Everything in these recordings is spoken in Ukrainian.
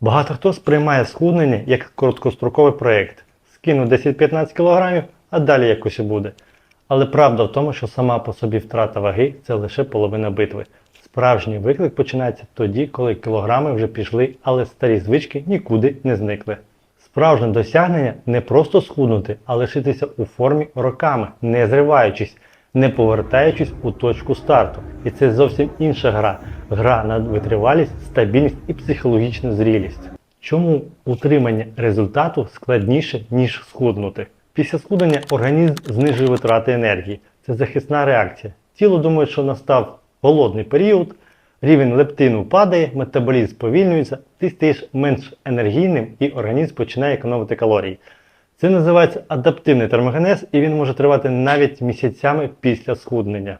Багато хто сприймає схуднення як короткостроковий проєкт. Скину 10-15 кг, а далі якось і буде. Але правда в тому, що сама по собі втрата ваги це лише половина битви. Справжній виклик починається тоді, коли кілограми вже пішли, але старі звички нікуди не зникли. Справжнє досягнення не просто схуднути, а лишитися у формі роками, не зриваючись, не повертаючись у точку старту. І це зовсім інша гра. Гра на витривалість, стабільність і психологічну зрілість. Чому утримання результату складніше, ніж схуднути? Після схуднення організм знижує витрати енергії. Це захисна реакція. Тіло думає, що настав голодний період, рівень лептину падає, метаболізм сповільнюється, ти стаєш менш енергійним і організм починає економити калорії. Це називається адаптивний термогенез, і він може тривати навіть місяцями після схуднення.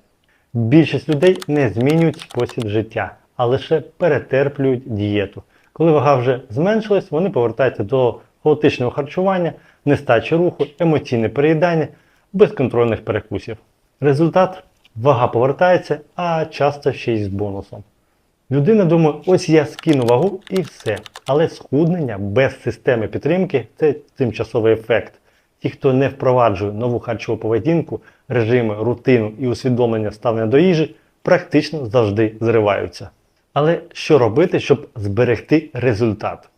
Більшість людей не змінюють спосіб життя, а лише перетерплюють дієту. Коли вага вже зменшилась, вони повертаються до хаотичного харчування, нестачі руху, емоційне переїдання, безконтрольних перекусів. Результат вага повертається, а часто ще й з бонусом. Людина думає, ось я скину вагу і все. Але схуднення без системи підтримки це тимчасовий ефект. Ті, хто не впроваджує нову харчову поведінку, режими, рутину і усвідомлення ставлення до їжі, практично завжди зриваються. Але що робити, щоб зберегти результат?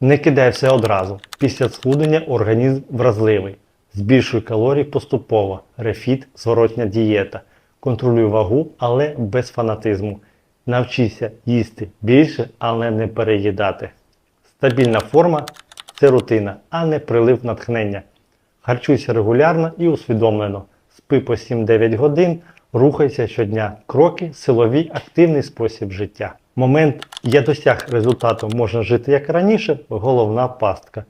Не кидай все одразу. Після схуднення організм вразливий. Збільшуй калорії поступово, рефіт, зворотня дієта. Контролюй вагу, але без фанатизму. Навчися їсти більше, але не переїдати. Стабільна форма це рутина, а не прилив натхнення. Харчуйся регулярно і усвідомлено. Спи по 7-9 годин, рухайся щодня. Кроки, силові, активний спосіб життя. Момент я досяг результату, можна жити як раніше, головна пастка.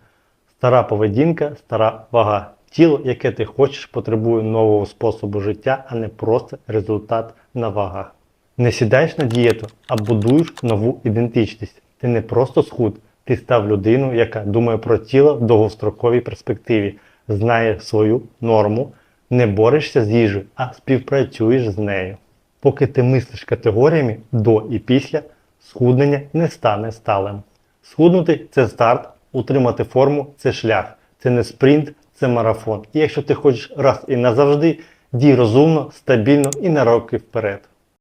Стара поведінка, стара вага. Тіло, яке ти хочеш, потребує нового способу життя, а не просто результат на вагах. Не сідаєш на дієту, а будуєш нову ідентичність. Ти не просто схуд, ти став людиною, яка думає про тіло в довгостроковій перспективі, знає свою норму, не борешся з їжею, а співпрацюєш з нею. Поки ти мислиш категоріями до і після, схуднення не стане сталим. Схуднути це старт, утримати форму це шлях, це не спринт, це марафон. І якщо ти хочеш раз і назавжди, дій розумно, стабільно і на роки вперед.